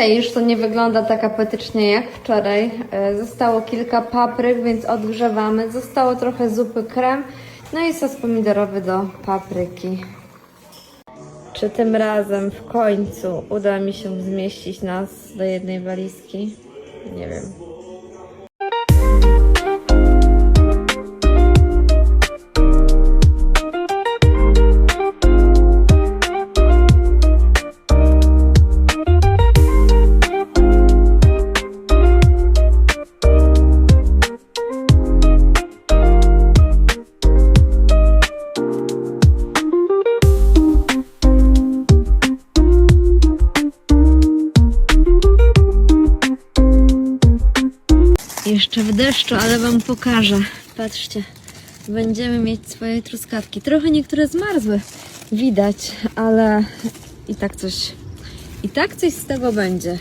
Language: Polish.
Dzisiaj już to nie wygląda tak apetycznie jak wczoraj. E, Zostało kilka papryk, więc odgrzewamy. Zostało trochę zupy krem, no i sos pomidorowy do papryki. Czy tym razem w końcu uda mi się zmieścić nas do jednej walizki? Nie wiem. Jeszcze w deszczu, ale Wam pokażę. Patrzcie, będziemy mieć swoje truskawki. Trochę niektóre zmarzły, widać, ale i tak coś, i tak coś z tego będzie.